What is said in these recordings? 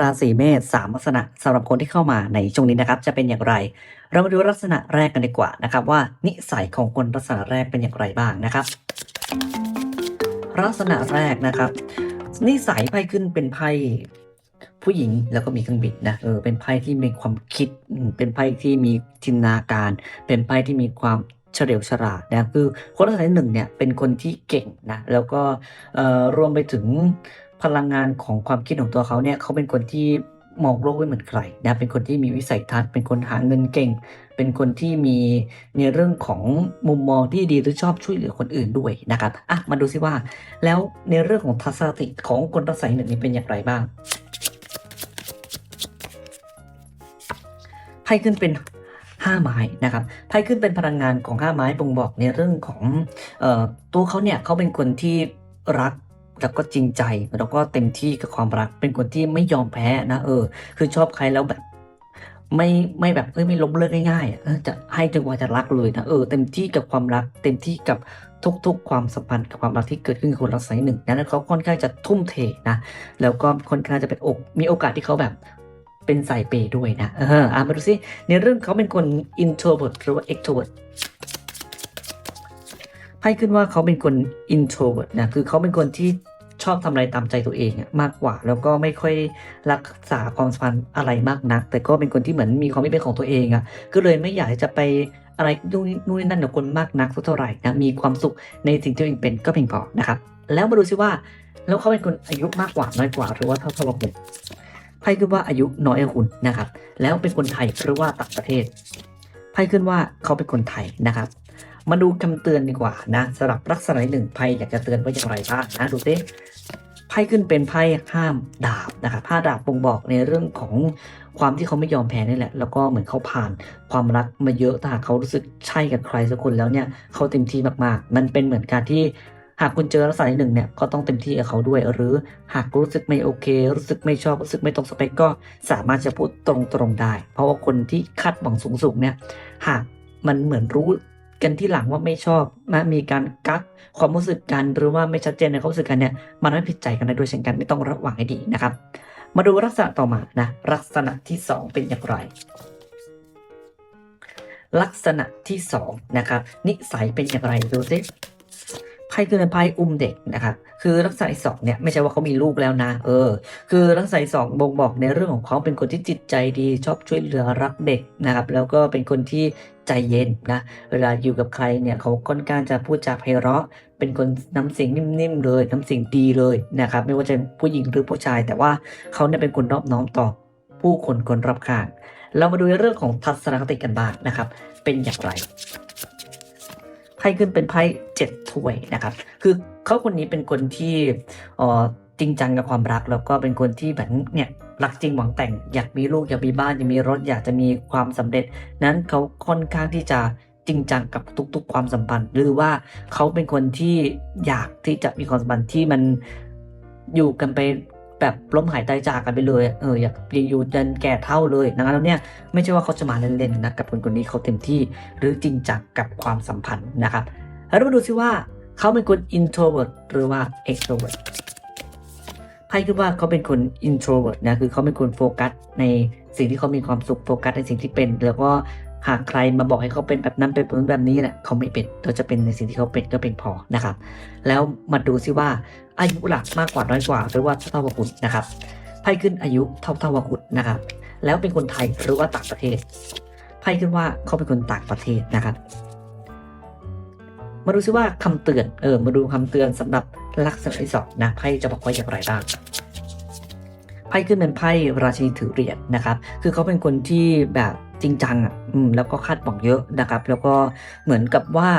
ราศีเมษสามลักษณะสำหรับคนที่เข้ามาในช่วงนี้นะครับ จะเป็นอย่างไร เรามาดูลักษณะแรกกันดีกว่านะครับ ว่านิสัยของคนลักษณะแรกเป็นอย่างไรบ้างนะครับ ลักษณะแรกนะครับ นิสัยไพ่ขึ้นเป็นไพ่ผู้หญิงแล้วก็มีเครื่องบินนะเออเป็นไพ่ที่มีความคิดเป็นไพ่ที่มีจินตนาการ เป็นไพ่ที่มีความเฉลียวฉลาดนะคือคนลักษณะหนึ่งเนี่ยเป็นคนที่เก่งนะแล้วก็เอ่อรวมไปถึง พลังงานของความคิดของตัวเขาเนี่ยเขาเป็นคนที่มองโลกไม่เหมือนใครนะเป็นคนที่มีวิสัยทัศน์ เป็นคนหาเงินเก่ง เป็นคนที่มีในเรื่องของมุมมองที่ดีหรือชอบช่วยเหลือคนอื่นด้วยนะครับอะมาดูซิว่า แล้วในเรื่องของทัศนคติของคนลักษณะหนึ่งนี้เป็นอย่างไรบ้างไพ่ขึ้นเป็นห้าไม้นะครับไพ่ขึ้นเป็นพลังงานของห้าไม้บ่งบอกในเรื่องของเอ่อตัวเขาเนี่ยเขาเป็นคนที่รัก แล้วก็จริงใจแล้วก็เต็มที่กับความรัก เป็นคนที่ไม่ยอมแพ้นะเออ คือชอบใครแล้วแบบ ไม่ไม่แบบเอ้ยไม่ล้มเลิกง่ายๆอะเออจะให้จนกว่าจะรักเลยนะเออเต็มที่กับความรัก เต็มที่กับทุกๆ ความสัมพันธ์กับความรักที่เกิดขึ้นกับคนรักสายหนึ่งนั้นเขาค่อนข้างจะทุ่มเทนะแล้วก็ค่อนข้างจะเป็นอกมีโอกาสที่เขาแบบเป็นสายเปย์ด้วยนะเอออะมาดูซิในเรื่องเขาเป็นคน introvert หรือว่า extrovert ไพ่ขึ้นว่าเขาเป็นคน introvert นะคือเขาเป็นคนที่ชอบทำอะไรตามใจตัวเองอะมากกว่า แล้วก็ไม่ค่อยรักษาความสัมพันธ์อะไรมากนัก แต่ก็เป็นคนที่เหมือนมีความเป็นของตัวเองอะก็เลยไม่อยากจะไปอะไรนู่นนี่นู่นนี่นั่นกับคนมากนักสักเท่าไหร่นะมีความสุขในสิ่งที่ตัวเองเป็นก็เพียงพอนะครับแล้วมาดูซิว่าแล้วเขาเป็นคนอายุมากกว่าน้อยกว่าหรือว่าเท่าเท่ากันไพ่ขึ้นว่าอายุน้อยกว่าคุณนะครับ แล้วเป็นคนไทยหรือว่าต่างประเทศไพ่ขึ้นว่าเขาเป็นคนไทยนะครับ มาดูคำเตือนดีกว่านะสำหรับลักษณะหนึ่งไพ่อยากจะเตือนว่าอย่างไรบ้างนะดูสิไพ่ขึ้นเป็นไพ่ห้ามดาบนะครับผ้าดาบบ่งบอกในเรื่องของความที่เขาไม่ยอมแพ้นี่แหละ แล้วก็เหมือนเขาผ่านความรักมาเยอะถ้าเขารู้สึกใช่กับใครสักคนแล้วเนี่ยเขาเต็มที่มากๆ มันเป็นเหมือนการที่หากคุณเจอลักษณะหนึ่งเนี่ยก็ต้องเต็มที่กับเขาด้วย หรือหากรู้สึกไม่โอเค รู้สึกไม่ชอบรู้สึกไม่ตรงสเปคก็สามารถจะพูดตรงๆได้ เพราะว่าคนที่คาดหวังสูงๆเนี่ยหากมันเหมือนรู้ กันที่หลังว่าไม่ชอบนะมีการกักความรู้สึกกันหรือว่าไม่ชัดเจนในความรู้สึกกันเนี่ยมันไม่ผิดใจกันได้ด้วยเช่นกันไม่ต้องระวังให้ดีนะครับ มาดูลักษณะต่อมานะลักษณะที่สองเป็นอย่างไร ลักษณะที่สองนะครับนิสัยเป็นอย่างไรดูสิ ไพ่คือเป็นไพ่อุ้มเด็กนะครับคือลักษณะที่สองเนี่ยไม่ใช่ว่าเขามีลูกแล้วนะ เออ คือลักษณะที่สองบ่งบอกในเรื่องของเขาเป็นคนที่จิตใจดีชอบช่วยเหลือรักเด็กนะครับ แล้วก็เป็นคนที่ใจเย็นนะ เวลาอยู่กับใครเนี่ยเขาค่อนข้างจะพูดจาไพเราะ เป็นคนน้ำเสียงนิ่มๆเลยน้ำเสียงดีเลยนะครับ ไม่ว่าจะเป็นผู้หญิงหรือผู้ชาย แต่ว่าเขาเนี่ยเป็นคนนอบน้อมต่อผู้คนคนรอบข้าง เรามาดูในเรื่องของทัศนคติกันบ้างนะครับ เป็นอย่างไร ไพ่ขึ้นเป็นไพ่เจ็ดถ้วยนะครับ คือเขาคนนี้เป็นคนที่อ่อจริงจังกับความรักแล้วก็เป็นคนที่แบบเนี่ยรักจริงหวังแต่งอยากมีลูกอยากมีบ้านอยากมีรถอยากจะมีความสำเร็จ นั้นเขาค่อนข้างที่จะจริงจังกับทุก ๆ ความสัมพันธ์ หรือว่าเขาเป็นคนที่อยากที่จะมีความสัมพันธ์ที่มันอยู่กันไป แบบล้มหายตายจากกันไปเลย เอออยากอยู่จนแก่เท่าเลยดังนั้นแล้วเนี่ยไม่ใช่ว่าเขาจะมาเล่นๆนะกับคนคนนี้เขาเต็มที่หรือจริงจังกับความสัมพันธ์นะครับแล้วมาดูซิว่าเขาเป็นคน introvert หรือว่า extrovert ไพ่คือว่าเขาเป็นคน introvert นะคือเขาเป็นคนโฟกัสในสิ่งที่เขามีความสุขโฟกัสในสิ่งที่เป็น แล้วก็ หากใครมาบอกให้เขาเป็นแบบนั้นเป็นแบบนั้นแบบนี้เนี่ยเขาไม่เป็นเขาจะเป็นในสิ่งที่เขาเป็นก็เป็นพอนะครับ แล้วมาดูซิว่าอายุหลักมากกว่าน้อยกว่าหรือว่าเท่ากับคุณนะครับไพ่ขึ้นอายุเท่าเท่ากับคุณนะครับ แล้วเป็นคนไทยหรือว่าต่างประเทศไพ่ขึ้นว่าเขาเป็นคนต่างประเทศนะครับ มาดูซิว่าคำเตือนเออมาดูคำเตือนสำหรับลักษณะที่สองนะไพ่จะบอกว่าอย่างไรบ้างไพ่ขึ้นเป็นไพ่ราชินีถือเหรียญนะครับ คือเขาเป็นคนที่แบบ จริงจังอะอืมแล้วก็คาดหวังเยอะนะครับ แล้วก็เหมือนกับว่า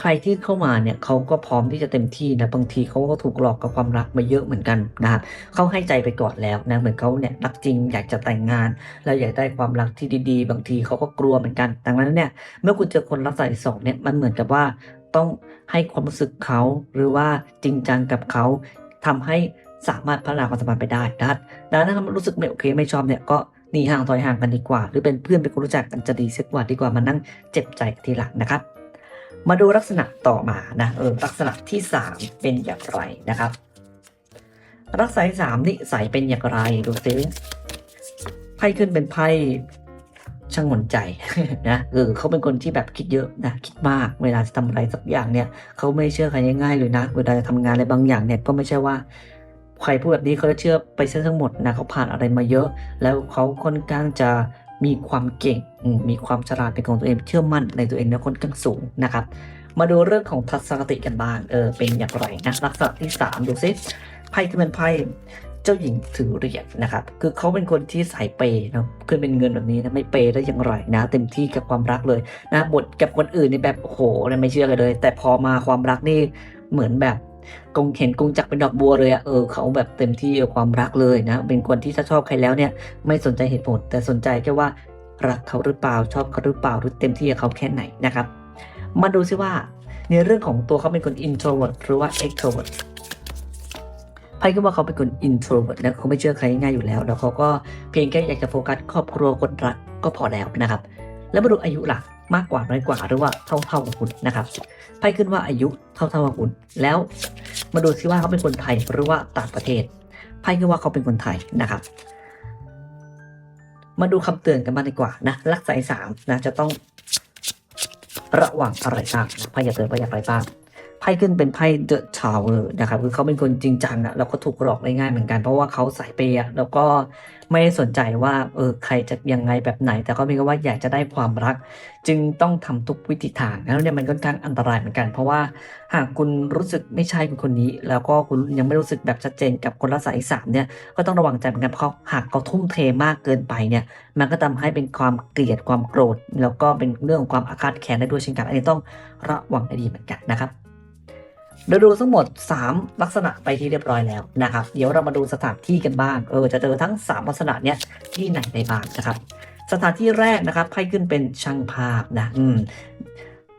ใครที่เข้ามาเนี่ยเขาก็พร้อมที่จะเต็มที่นะบางทีเขาก็ถูกหลอกกับความรักมาเยอะเหมือนกันนะครับเขาให้ใจไปก่อนแล้วนะเหมือนเขาเนี่ยรักจริงอยากจะแต่งงาน แล้วอยากได้ความรักที่ดี ๆ บางทีเขาก็กลัวเหมือนกัน ดังนั้นเนี่ยเมื่อคุณเจอคนรักสายสองเนี่ยมันเหมือนกับว่าต้องให้ความรู้สึกเขาหรือว่าจริงจังกับเขาทำให้สามารถพัฒนาความสัมพันธ์ไปได้นะครับดังนั้นถ้ารู้สึกไม่โอเคไม่ชอบเนี่ยก็ หนีห่างถอยห่างกันดีกว่า หรือเป็นเพื่อนเป็นคนรู้จักกันจะดีสักกว่าดีกว่ามานั่งเจ็บใจกันทีหลังนะครับ มาดูลักษณะต่อมานะเออลักษณะที่ 3 เป็นอย่างไรนะครับรักษาที่สามนิสัยเป็นอย่างไรดูซิไพ่ขึ้นเป็นไพ่ช่างหมนใจนะเออเขาเป็นคนที่แบบคิดเยอะนะคิดมากเวลาจะทำอะไรสักอย่างเนี่ยเขาไม่เชื่อใครง่ายๆเลยนะ เวลาจะทำงานอะไรบางอย่างเนี่ยก็ไม่ใช่ว่า ใครพูดแบบนี้เขาจะเชื่อไปซะทั้งหมดนะเขาผ่านอะไรมาเยอะ แล้วเขาค่อนข้างจะมีความเก่ง มีความฉลาดเป็นของตัวเอง เชื่อมั่นในตัวเองนะค่อนข้างสูงนะครับ มาดูเรื่องของทัศนคติกันบ้าง เออ เป็นอย่างไรนะ ลักษณะที่สามดูซิ ไพ่คือเป็นไพ่เจ้าหญิงถือเหรียญนะครับ คือเขาเป็นคนที่สายเปย์นะขึ้นเป็นเงินแบบนี้นะ ไม่เปย์ได้อย่างไรนะ เต็มที่กับความรักเลยนะ บทกับคนอื่นในแบบโอ้โหไม่เชื่อกันเลย แต่พอมาความรักนี่เหมือนแบบ กงเห็นกงจักเป็นดอกบัวเลยอะเออเขาแบบเต็มที่กับความรักเลยนะ เป็นคนที่ถ้าชอบใครแล้วเนี่ย ไม่สนใจเหตุผล แต่สนใจแค่ว่ารักเขาหรือเปล่าชอบเขาหรือเปล่าหรือเต็มที่กับเขาแค่ไหนนะครับ มาดูซิว่าในเรื่องของตัวเขาเป็นคน introvert หรือว่า extrovert ไพ่ก็ว่าเขาเป็นคน introvert นะเขาไม่เชื่อใครง่ายอยู่แล้ว แล้วเขาก็เพียงแค่อยากจะโฟกัสครอบครัวคนรักก็พอแล้วนะครับ แล้วมาดูอายุหลัก มากกว่าน้อยกว่าหรือว่าเท่าเท่าๆกับคุณนะครับไพ่ขึ้นว่าอายุเท่าเท่าๆกับคุณ แล้วมาดูซิว่าเขาเป็นคนไทยหรือว่าต่างประเทศไพ่ขึ้นว่าเขาเป็นคนไทยนะครับ มาดูคำเตือนกันบ้างดีกว่านะลักษณะสามนะจะต้องระวังอะไรบ้างนะไพ่จะเตือนว่าอย่างไรบ้าง ไพ่ขึ้นเป็นไพ่ The Tower นะครับคือเขาเป็นคนจริงจังอะแล้วก็ถูกหลอกได้ง่ายเหมือนกัน เพราะว่าเขาสายเปย์แล้วก็ไม่ได้สนใจว่าเออใครจะยังไงแบบไหน แต่ก็มีแค่ว่าอยากจะได้ความรัก จึงต้องทำทุกวิธีทางแล้วเนี่ยมันค่อนข้างอันตรายเหมือนกัน เพราะว่าหากคุณรู้สึกไม่ใช่คนคนนี้ แล้วก็คุณยังไม่รู้สึกแบบชัดเจนกับคนละสายสามเนี่ยก็ต้องระวังใจเหมือนกันเพราะหากเขาทุ่มเทมากเกินไปเนี่ยมันก็ทำให้เป็นความเกลียดความโกรธ แล้วก็เป็นเรื่องของความอาฆาตแค้นได้ด้วยเช่นกันอันนี้ต้องระวังให้ดีเหมือนกันนะครับ เราดูทั้งหมด 3 ลักษณะไปที่เรียบร้อยแล้วนะครับ เดี๋ยวเรามาดูสถานที่กันบ้าง เออ จะเจอทั้ง 3 ลักษณะเนี้ยที่ไหนในบ้างนะครับ สถานที่แรกนะครับไพ่ขึ้นเป็นช่างภาพนะ อืม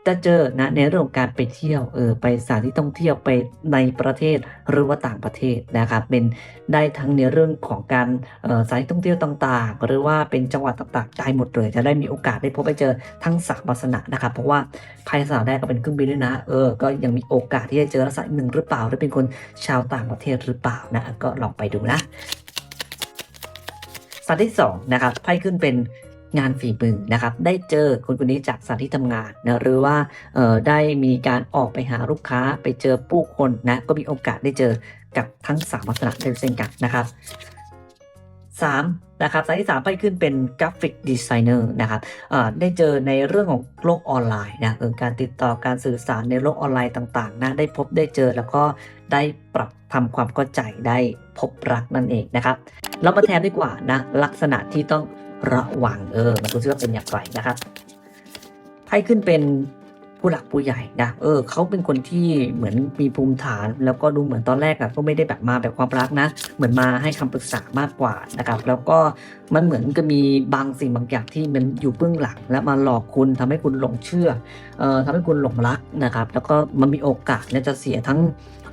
จะเจอนะในเรื่องของการไปเที่ยวเออไปสถานที่ท่องเที่ยวไปในประเทศหรือว่าต่างประเทศนะครับเป็นได้ทั้งในเรื่องของการเออสถานที่ท่องเที่ยวต่างๆ หรือว่าเป็นจังหวัดต่างๆได้หมดเลย จะได้มีโอกาสได้พบไปเจอทั้งสามลักษณะนะครับ เพราะว่าภายในสถานแรกก็เป็นเครื่องบินด้วยนะเออก็ยังมีโอกาสที่จะเจอลักษณะหนึ่งหรือเปล่า หรือเป็นคนชาวต่างประเทศหรือเปล่านะก็ลองไปดูนะสถานที่สองนะครับไพ่ขึ้นเป็น งานฝีมือนะครับ ได้เจอคนคนนี้จากสถานที่ทำงานนะหรือว่าได้มีการออกไปหาลูกค้าไปเจอผู้คนนะก็มีโอกาสได้เจอกับทั้งสามลักษณะเช่นกันนะครับสามนะครับสายที่สามไพ่ขึ้นเป็นกราฟิกดีไซเนอร์นะครับได้เจอในเรื่องของโลกออนไลน์นะเออการติดต่อการสื่อสารในโลกออนไลน์ต่างๆนะได้พบได้เจอแล้วก็ได้ปรับทำความเข้าใจได้พบรักนั่นเองนะครับเรามาแทนดีกว่านะลักษณะที่ต้อง ระวังเออมาดูซิว่าเป็นอย่างไรนะครับไพ่ขึ้นเป็นผู้หลักผู้ใหญ่นะเออเขาเป็นคนที่เหมือนมีภูมิฐาน แล้วก็ดูเหมือนตอนแรกอะก็ไม่ได้แบบมาแบบความรักนะ เหมือนมาให้คำปรึกษามากกว่านะครับ แล้วก็มันเหมือนกับมีบางสิ่งบางอย่างที่มันอยู่เบื้องหลัง และมาหลอกคุณทำให้คุณหลงเชื่อเอ่อทำให้คุณหลงรักนะครับ แล้วก็มันมีโอกาสเนี่ยจะเสียทั้ง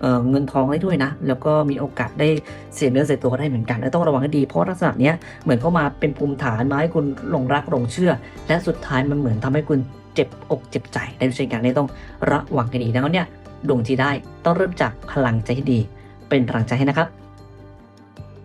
เเงินทองได้ด้วยนะ แล้วก็มีโอกาสได้เสียเนื้อเสียตัวได้เหมือนกันและต้องระวังให้ดีเพราะลักษณะเนี้ยเหมือนเข้ามาเป็นภูมิฐานมาให้คุณหลงรักหลงเชื่อ และสุดท้ายมันเหมือนทำให้คุณเจ็บอกเจ็บใจในเช่นกันนี้ต้องระวังให้ดีดังนั้นเนี่ยดวงที่ได้ต้องเริ่มจากพลังใจที่ดี เป็นพลังใจให้นะครับ